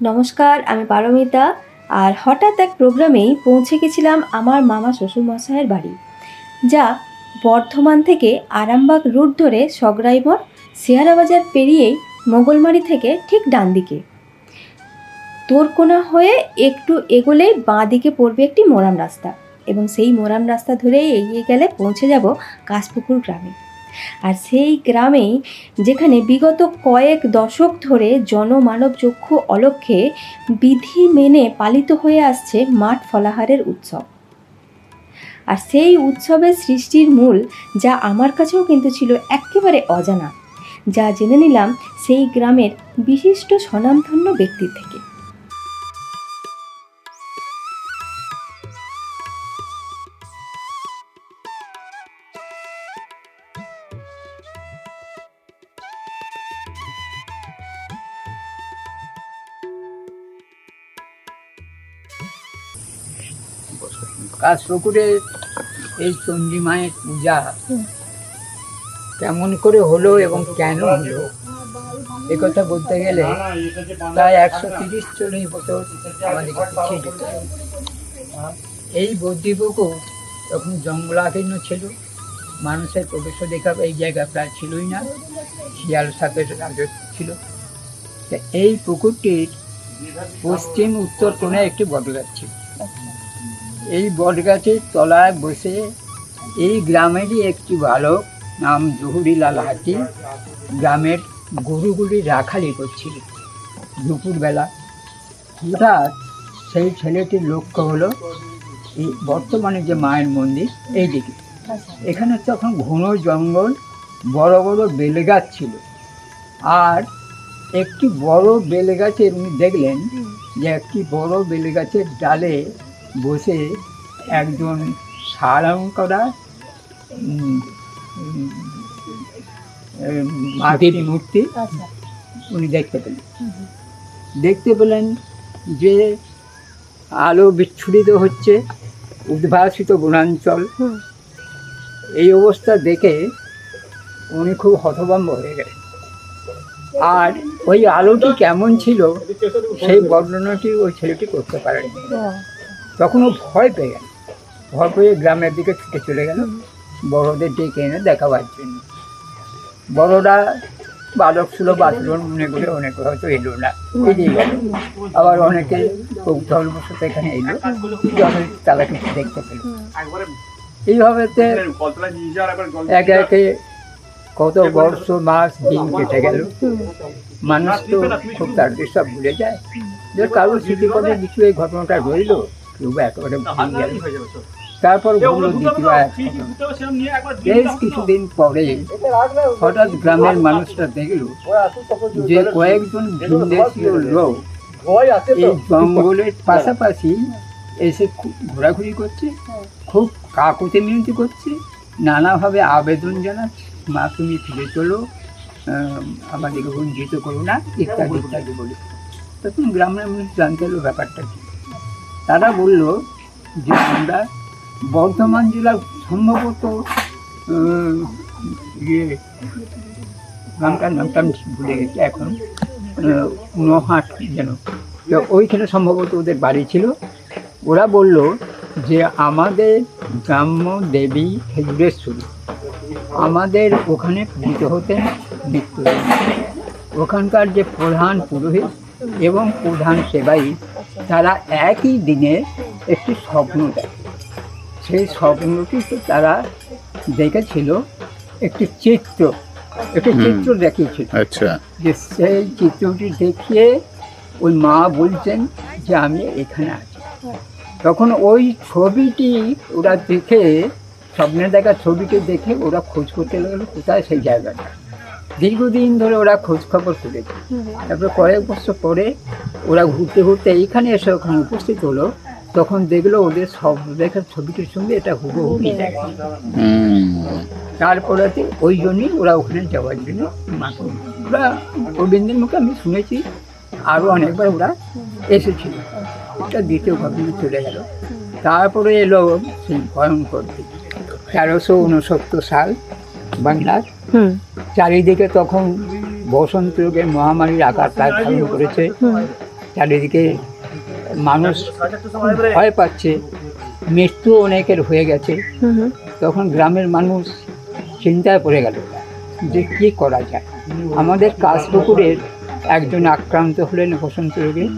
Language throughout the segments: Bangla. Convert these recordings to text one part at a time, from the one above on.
নমস্কার, আমি পারমিতা। আর হঠাৎ এক প্রোগ্রামেই পৌঁছে গেছিলাম আমার মামা শ্বশুরমশাইয়ের বাড়ি। যা বর্ধমান থেকে আরামবাগ রুট ধরে সগরাইমর শেয়ারা বাজার পেরিয়েই মোগলমারি থেকে ঠিক ডান দিকে তোরকোনা হয়ে একটু এগোলেই বাঁ দিকে পড়বে একটি মোরাম রাস্তা। এবং সেই মোরাম রাস্তা ধরেই এগিয়ে গেলে পৌঁছে যাব কাশপুকুর গ্রামে। আর সেই গ্রামেই যেখানে বিগত কয়েক দশক ধরে জনমানব চক্ষু অলক্ষে বিধি মেনে পালিত হয়ে আসছে মাঠ ফলাহারের উৎসব। আর সেই উৎসবের সৃষ্টির মূল যা আমার কাছেও কিন্তু ছিল একেবারে অজানা, যা জেনে নিলাম সেই গ্রামের বিশিষ্ট স্বনামধন্য ব্যক্তির থেকে। কাশপুকুরে এই চণ্ডী মায়ের পূজা কেমন করে হলো এবং কেন হলো? এ কথা বলতে গেলে প্রায় একশো তিরিশ চল্লিশ বছর আমাদেরকে পিছিয়ে যেতে। এই বদ্যিপুকুর তখন জঙ্গলাকীর্ণ ছিল মানুষের প্রবেশ দেখা এই জায়গা প্রায় ছিলই না শিয়াল সাপের রাজত্ব ছিল। এই পুকুরটির পশ্চিম উত্তর কোণে একটি বটগাছ ছিল। এই বটগাছের তলায় বসে এই গ্রামেরই একটি বালক নাম জহুরিলাল হাতি গ্রামের গরুগুলি রাখালি করছিল দুপুরবেলা। হঠাৎ সেই ছেলেটির লক্ষ্য হলো এই বর্তমানে যে মায়ের মন্দির এই দিকে এখানে তখন ঘন জঙ্গল, বড় বড় বেলগাছ ছিল। আর একটি বড় বেলগাছের উনি দেখলেন যে একটি বড় বেলগাছের ডালে বসে একজন সারাং করা মাটির মূর্তি উনি দেখতে পেলেন। দেখতে পেলেন যে আলো বিচ্ছুরিত হচ্ছে উদ্ভাসিত বনাঞ্চল। এই অবস্থা দেখে উনি খুব হতভম্ব হয়ে গেলেন। আর ওই আলোটি কেমন ছিল সেই বর্ণনাটি ওই ছেলেটি করতে পারেনি। তখন ও ভয় পেয়ে গেল। ভয় পেয়ে গ্রামের দিকে ছুটে চলে গেল। বড়দের ডেকে এনে দেখাবার জন্য। বড়রা বালক সুলভ আচরণ মনে করে অনেকে হয়তো এলো না। এড়িয়ে গেল। আবার অনেকে কৌতূহলবশত এখানে এলো। তারা কিছু দেখতে পেল। এইভাবে একে একে কত বর্ষ, মাস, দিন কেটে গেল। মানুষ তো খুব তাড়াতাড়ি সব ভুলে যায়। যে কারোর স্মৃতিপথে কিছু এই ঘটনাটা রইল কেউ একেবারে তারপর দ্বিতীয় বেশ কিছুদিন পরে হঠাৎ গ্রামের মানুষরা দেখল যে কয়েকজন ভিনদেশীয় লোক এই জঙ্গলের পাশাপাশি এসে খুব ঘোরাঘুরি করছে খুব কাকুতি মিনতি করছে নানাভাবে আবেদন জানাচ্ছে মা তুমি ফিরে চলো আমাদেরকে বঞ্চিত করো না ইত্যাদি ইত্যাদি বলে। তখন গ্রামের মানুষ জানতে হলো ব্যাপারটা কি। তারা বলল যে আমরা বর্ধমান জেলার সম্ভবত আহ, ইয়ে গ্রামটার নামটা আমি ভুলে গেছি এখন নহাট যেন। তো ওইখানে সম্ভবত ওদের বাড়ি ছিল। ওরা বলল যে আমাদের গ্রাম্য দেবী খেজুরেশ্বরী আমাদের ওখানে পূজিত হতেন মৃত্যু ওখানকার যে প্রধান পুরোহিত এবং প্রধান সেবাই তারা একই দিনে একটি স্বপ্ন দেয় সেই স্বপ্নটিতে তারা দেখেছিল একটি চিত্র একটি চিত্র দেখিয়েছিল। আচ্ছা। যে সেই চিত্রটি দেখিয়ে ওই মা বলছেন যে আমি এখানে আছি। তখন ওই ছবিটি ওরা দেখে স্বপ্নে দেখা ছবিটি দেখে ওরা খোঁজ করতে লাগল কোথায় সেই জায়গাটা? দীর্ঘদিন ধরে ওরা খোঁজ খবর করেছে তারপরে কয়েক বছর পরে ওরা ঘুরতে ঘুরতে এইখানে এসে ওখানে উপস্থিত হলো। তখন দেখল ওদের সব দেখার ছবিটির সঙ্গে এটা হুবহু মিলে তারপরে ওই জন্যই ওরা ওখানে যাওয়ার জন্য ওরা গোবিন্দের মুখে আমি শুনেছি আরও অনেকবার ওরা এসেছিল। এটা দ্বিতীয় ঘটনা চলে গেল। তারপরে এলো সেই ভয়ঙ্কর তেরোশো উনসত্তর সাল বাংলার চারিদিকে তখন বসন্ত রোগের মহামারীর আকার ধারণ করেছে। চারিদিকে মানুষ ভয় পাচ্ছে। মৃত্যু অনেকের হয়ে গেছে। তখন গ্রামের মানুষ চিন্তায় পড়ে গেল যে কী করা যায়। আমাদের কাশপুকুরের একজন আক্রান্ত হলেন বসন্ত রোগে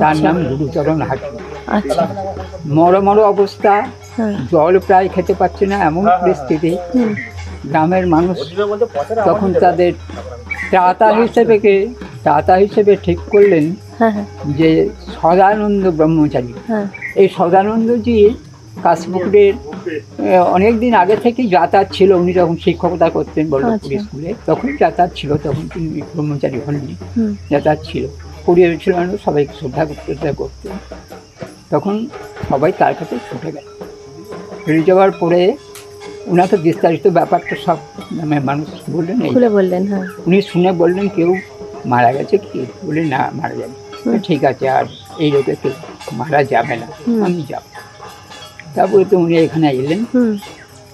তার নাম গুরুচরণ হাটি। আচ্ছা। মর মর অবস্থা। হ্যাঁ। জল প্রায় খেতে পাচ্ছে না এমন পরিস্থিতি। হুম। গ্রামের মানুষ তখন তাদের ত্রাতা হিসেবে ত্রাতা হিসেবে ঠিক করলেন হ্যাঁ হ্যাঁ। যে সদানন্দ ব্রহ্মচারী। হ্যাঁ। এই সদানন্দজি কাশপুকুরের অনেক দিন আগে থেকেই যাতায়াত ছিল। উনি যখন শিক্ষকতা করতেন বল্লভপুর আচ্ছা। স্কুলে তখন যাতায়াত ছিল তখন তিনি ব্রহ্মচারী হননি। যাতায়াত ছিল। পরিবার ছিল না, সবাইকে শ্রদ্ধা শ্রদ্ধা করতেন। তখন সবাই তার কাছে ছুটে গেল। ফিরে যাওয়ার পরে ওনাকে বিস্তারিত ব্যাপারটা সব মানে মানুষ বললেন খুলে বললেন হ্যাঁ। উনি শুনে বললেন কেউ মারা গেছে কি? বলে না মারা যাবে। ঠিক আছে আর এই রোগে কেউ মারা যাবে না। আমি যাব। তারপরে তো উনি এখানে এলেন।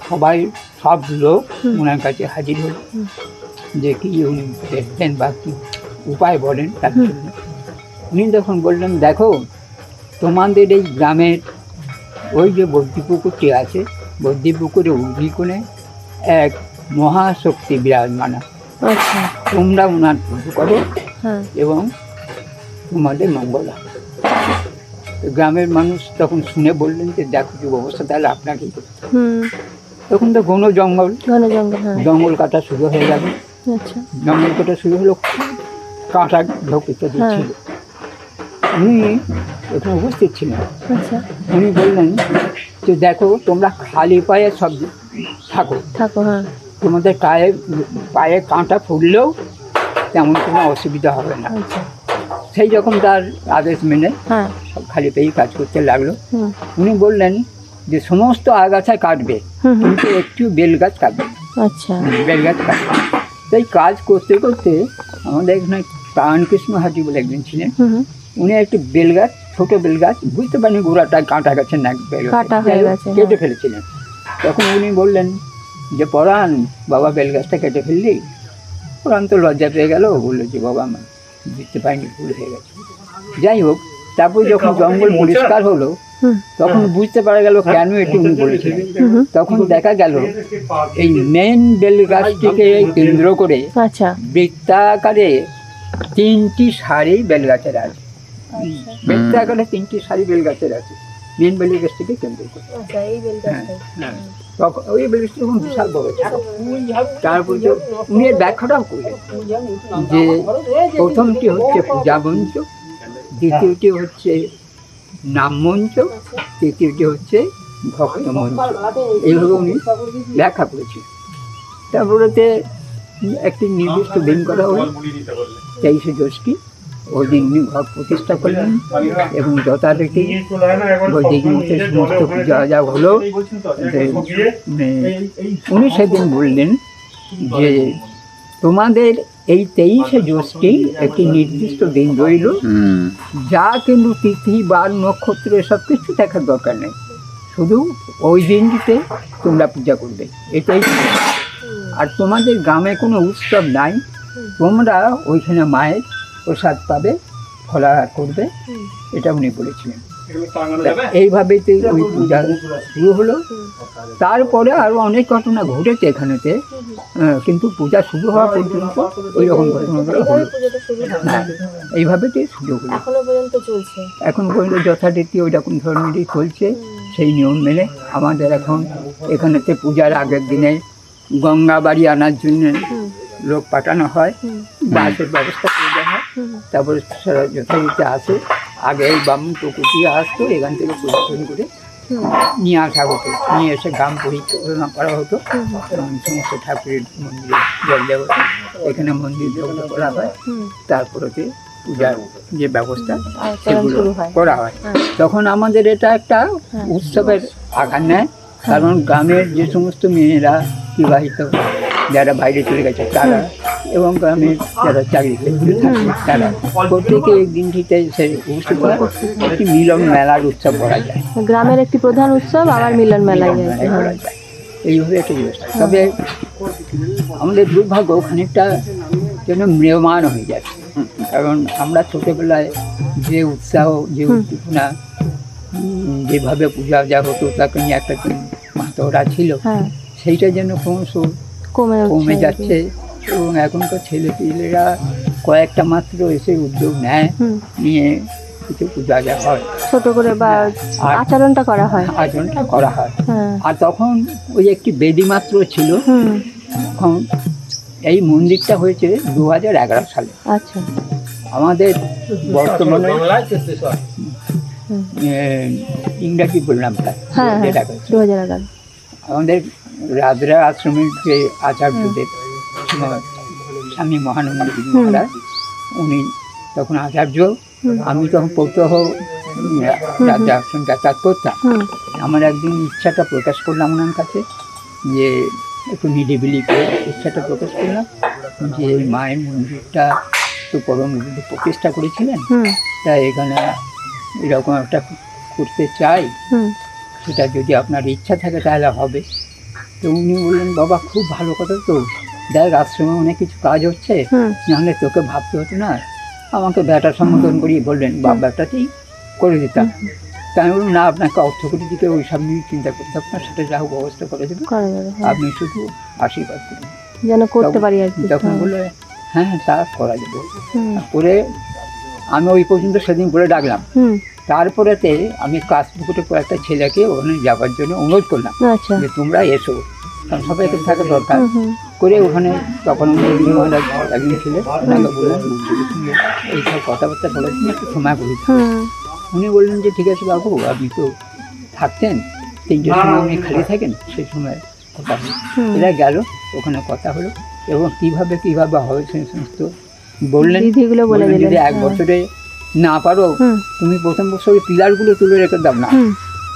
সবাই সব লোক। ওনার কাছে হাজির হল। যে কি উনি দেখতেন বা কি উপায় বলেন তার জন্য। উনি তখন বললেন দেখো তোমাদের এই গ্রামের ওই যে বদ্যিপুকুরটি আছে বদ্যিপুকুরে উদ্ভিকোণে এক মহাশক্তি বিরাজমান। আচ্ছা। তোমরা ওনার পুজো করো হ্যাঁ। এবং তোমাদের মঙ্গল হবে গ্রামের মানুষ তখন শুনে বললেন যে দেখো কি অবস্থা তাহলে আপনাকে তখন তো ঘন জঙ্গল। জঙ্গল হ্যাঁ। কাটা শুরু হয়ে যাবে আচ্ছা। জঙ্গল কাটা শুরু হলো কাঁটা ঢোক ইত্যাদি হ্যাঁ। ছিল উনি ওখানে উপস্থিত ছিলেন। আচ্ছা। উনি বললেন যে দেখো তোমরা খালি পায়ে সব থাকো। থাকো হ্যাঁ। তোমাদের পায়ে পায়ে কাঁটা ফুললেও তেমন কোনো অসুবিধা হবে না। আচ্ছা। সেই রকম তার আদেশ মেনে হ্যাঁ। সব খালি পেয়েই কাজ করতে লাগল। উনি বললেন যে সমস্ত আগাছায় কাটবে কিন্তু একটু বেলগাছ কাটবে। না। আচ্ছা বেলগাছ কাটবে। তাই কাজ করতে করতে আমাদের এখানে প্রাণকৃষ্ণ হাজি বলে একজন ছিলেন। উনি একটু বেলগাছ ছোট বেল গাছ বুঝতে পারেনি গোড়াটা কাঁটা গাছের না বেল কাটা হয়ে গেছে, কেটে হ্যাঁ। ফেলেছিলেন। তখন উনি বললেন যে পরাণ বাবা বেল গাছটা কেটে ফেললি? পরাণ তো লজ্জা পেয়ে গেল বলল যে বাবা আমার বুঝতে পারিনি ভুল হয়ে গেছে। যাই হোক তারপর যখন জঙ্গল পরিষ্কার হলো তখন বুঝতে পারা গেল কেন এটি উনি বলেছিলেন। হুম হুম। তখন দেখা গেল এই মেন বেল গাছটিকে কেন্দ্র করে আচ্ছা। বৃত্তাকারে তিনটি সারি বেল গাছের আছে বৃত্তাকারে তিনটি সারি বেল গাছের আছে। মেন বেল গাছটিকে কেন্দ্র করে। আচ্ছা হ্যাঁ, হ্যাঁ। তখন ওই বেল গাছটি তখন বিশাল বড়। ছিল তারপর যে উনি এর ব্যাখ্যাটাও করলেন। যে প্রথমটি হচ্ছে পূজা মঞ্চ দ্বিতীয়টি হচ্ছে নাম মঞ্চ তৃতীয়টি হচ্ছে ভক্ত মঞ্চ। এইভাবে উনি ব্যাখ্যা করেছেন। তারপরেতে একটি নির্দিষ্ট দিন করা হলো তেইশে জ্যৈষ্ঠী ওই দিন উনি ঘর প্রতিষ্ঠা করলেন এবং যথারীতি বৈদিক মতে সমস্ত পূজা যা হলো মানে, উনি সেদিন বললেন যে তোমাদের এই তেইশে জ্যৈষ্ঠী একটি নির্দিষ্ট দিন রইল যা কিন্তু তিথি বার নক্ষত্র এসব কিছু দেখার দরকার নেই। শুধু ওই দিনটিতে তোমরা পূজা করবে এটাই। আর তোমাদের গ্রামে কোনো উৎসব নাই তোমরা ওইখানে মায়ের প্রসাদ পাবে ফলাহার করবে এটা উনি বলেছিলেন। এইভাবেই তো ওই পূজা শুরু হলো। তারপরে আরও অনেক ঘটনা ঘটেছে এখানেতে। কিন্তু পূজা শুরু হওয়া পর্যন্ত ওই রকম ঘটনাগুলো হলো হ্যাঁ এইভাবে তো শুরু হলো। এখনও পর্যন্ত চলছে। এখন পর্যন্ত যথারীতি ওই রকম ধরনেরই চলছে সেই নিয়ম মেনে আমাদের এখন এখানেতে পূজার আগের দিনে গঙ্গা বাড়ি আনার জন্য লোক পাঠানো হয়। বাসের ব্যবস্থা হয় তারপরে যথারীতি আসে। আগে এই বামুন টুকুটি আসতো এখান থেকে পরিশ্রম করে নিয়ে আসা হতো। নিয়ে এসে গ্রাম পরিচালনা করা হতো। এবং সমস্ত ঠাকুরের মন্দিরে জল দেওয়া হতো। এখানে মন্দির দেওয়া করা হয়। তারপরে পূজার যে ব্যবস্থা সেগুলো করা হয়। হ্যাঁ। তখন আমাদের এটা একটা। উৎসবের আকার নেয়। কারণ গ্রামের যে সমস্ত মেয়েরা বিবাহিত যারা বাইরে চলে গেছে তারা এবং গ্রামের যারা চাকরিতে থাকে তারা প্রত্যেকে দিনটিতে সে হয় একটি মিলন মেলার উৎসব করা যায়। গ্রামের একটি প্রধান উৎসব আবার মিলন মেলায় করা যায়। এইভাবে একটা ব্যবস্থা তবে আমাদের দুর্ভাগ্য খানিকটা যেন ম্রিয়মান হয়ে যাচ্ছে। কারণ আমরা ছোটোবেলায় যে উৎসাহ যে। উদ্দীপনা যেভাবে পূজা যা হতো তাকে নিয়ে একটা মাতরা ছিল হ্যাঁ। সেইটা যেন ক্রমশ কমে কমে যাচ্ছে। এবং এখনকার ছেলে পিলেরা কয়েকটা মাত্র এসে উদ্যোগ নেয় নিয়ে কিছু পূজা হয়। ছোট করে বা আচরণটা করা হয়। আয়োজনটা করা হয়। হ্যাঁ। আর তখন ওই একটি বেদি মাত্র ছিল। তখন এই মন্দিরটা হয়েছে দু হাজার এগারো সালে। আচ্ছা। আমাদের বর্তমানে ইংরাজি বললাম প্রায় হ্যাঁ হ্যাঁ। দু হাজার এগারো। আমাদের রাজরা আশ্রমের যে আচার্যদেব ছিলেন, স্বামী মহানন্দ। মহারাজ উনি তখন আচার্য আমি তখন প্রত্যহ রাজা আশ্রম যাতায়াত করতাম। আমার একদিন ইচ্ছাটা প্রকাশ করলাম ওনার কাছে যে একটু নিরিবিলি করে ইচ্ছাটা প্রকাশ করলাম যে এই মায়ের মন্দিরটা তো পরম প্রতিষ্ঠা করেছিলেন। তাই এখানে এরকম একটা করতে চাই। সেটা যদি আপনার ইচ্ছা থাকে তাহলে হবে। তো উনি বললেন বাবা খুব ভালো কথা তো। দেখ আশ্রমে অনেক কিছু কাজ হচ্ছে। নাহলে তোকে ভাবতে হতো না। আমাকে ব্যাটা সম্বোধন করিয়ে বললেন বা ব্যাটাতেই করে দিতাম। তাই আমি বললাম না আপনাকে অর্থকরী দিকে ওই সব নিয়ে চিন্তা করতে আপনার সাথে যা হোক ব্যবস্থা করে দেবে। করা। আপনি শুধু আশীর্বাদ করুন। যেন করতে পারি আর তখন। বলে হ্যাঁ তা করা যাবে। করে আমি ওই পর্যন্ত সেদিন বলে ডাকলাম। তারপরেতে আমি কাশপুকুরে কয়েকটা ছেলেকে ওখানে যাওয়ার জন্য অনুরোধ করলাম আচ্ছা। যে তোমরা এসো। কারণ সবাইকে থাকা দরকার। করে ওখানে তখন একজন ওনাকে বললেন এইসব কথাবার্তা বলার জন্য একটু সময় করে উনি বললেন যে ঠিক আছে বাবু আপনি তো থাকতেন। তিনটের সময় উনি খালি থাকেন সেই সময় কথা এরা গেল ওখানে কথা হলো এবং কীভাবে কীভাবে হবে সেই সমস্ত বললেন। যদি এক হ্যাঁ। বছরে না পারো তুমি প্রথম বছর ওই পিলারগুলো তুলে রেখে দাও না।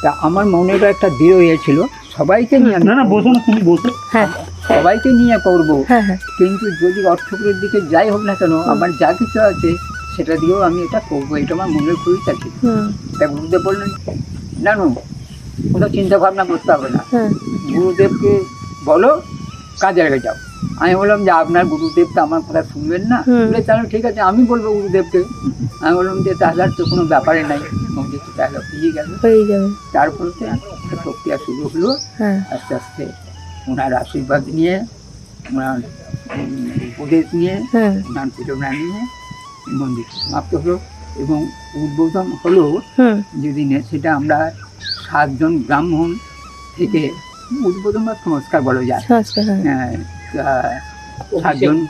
তা আমার মনেটা একটা দৃঢ় ইয়ে ছিল সবাইকে নিয়ে না না বসো না তুমি বসো। হ্যাঁ। সবাইকে নিয়ে করব। হ্যাঁ হ্যাঁ। কিন্তু যদি অর্থকরের দিকে যাই হোক না কেন আমার যা কিছু আছে সেটা দিয়েও আমি এটা করব। এটা আমার মনের খুবই থাকে। তা গুরুদেব বললেন না নো কোনো চিন্তা ভাবনা করতে হবে না। হ্যাঁ গুরুদেবকে বলো কাজে লেগে যাও। আমি বললাম যে আপনার গুরুদেব তো আমার কথা শুনবেন না। বলে তাহলে ঠিক আছে আমি বলব গুরুদেবকে। আমি বললাম যে তাহলে আর তো কোনো ব্যাপারে নাই। মন্দির তো তাহলে হয়ে গেল। হয়ে যাবে তারপরে প্রক্রিয়া শুরু হলো। হ্যাঁ। আস্তে আস্তে ওনার আশীর্বাদ নিয়ে ওনার উপদেশ নিয়ে হ্যাঁ। ওনার প্রেরণা নিয়ে মন্দির সমাপ্ত হলো। এবং উদ্বোধন হলো যেদিনে সেটা আমরা সাতজন ব্রাহ্মণ থেকে উদ্বোধন বা সংস্কার বলা যায়। সাতজন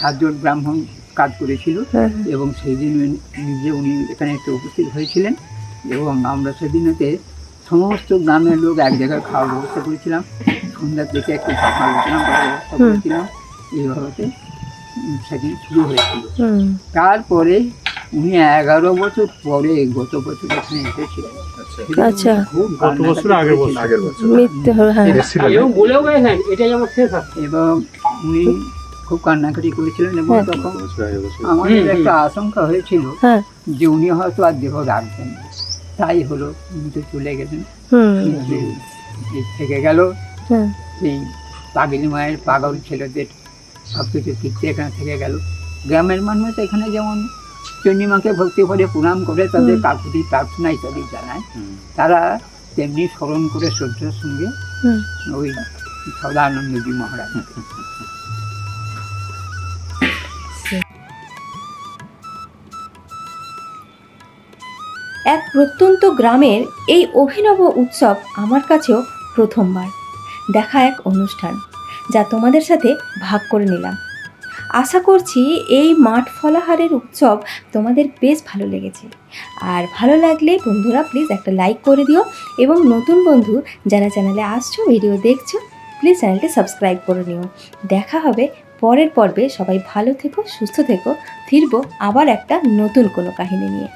সাতজন- ব্রাহ্মণ কাজ করেছিল হ্যাঁ। এবং সেই দিন নিজে উনি এখানে একটু উপস্থিত হয়েছিলেন এবং আমরা সেদিনেতে সমস্ত গ্রামের লোক এক জায়গায় খাওয়ার ব্যবস্থা করেছিলাম। সন্ধ্যার থেকে একটু আলোচনা ব্যবস্থা করেছিলাম। এইভাবে সেদিন শুরু হয়েছিল। তারপরে উনি এগারো বছর পরে গত বছর এখানে এসেছিলেন। আচ্ছা। খুব গত বছর আগের বছর। মৃত্যু হলো হ্যাঁ। এবং বলেও গেছেন এটাই আমার শেষ আছে এবং উনি খুব কান্নাকাটি করেছিলেন এবং হ্যাঁ। তখন আমাদের একটা আশঙ্কা হয়েছিল হ্যাঁ। যে উনি হয়তো আর দেহ রাখবেন তাই হলো উনি তো চলে গেলেন হুম। থেকে গেল হ্যাঁ। সেই পাগলি মায়ের পাগল ছেলেদের সব কিছু কীর্তি এখানে থেকে গেল। গ্রামের মানুষ এখানে যেমন চন্ডিমাকে ভক্তি করে প্রণাম করে তাদের। কাকুতি প্রার্থনা ইত্যাদি জানায়। তারা তেমনি স্মরণ করে শ্রদ্ধার সঙ্গে ওই সদানন্দজি মহারাজ এক প্রত্যন্ত গ্রামের এই অভিনব উৎসব আমার কাছেও প্রথমবার। দেখা এক অনুষ্ঠান যা তোমাদের সাথে ভাগ করে নিলাম। আশা করছি এই মাঠ ফলাহারের উৎসব তোমাদের বেশ ভালো লেগেছে। আর ভালো লাগলে বন্ধুরা প্লিজ একটা লাইক করে দিও এবং নতুন বন্ধু যারা চ্যানেলে আসছো ভিডিও দেখছ প্লিজ চ্যানেলটি সাবস্ক্রাইব করে নিও। দেখা হবে পরের পর্বে। সবাই ভালো থেকো, সুস্থ থেকো। ফিরবো আবার একটা নতুন কোনো কাহিনী নিয়ে।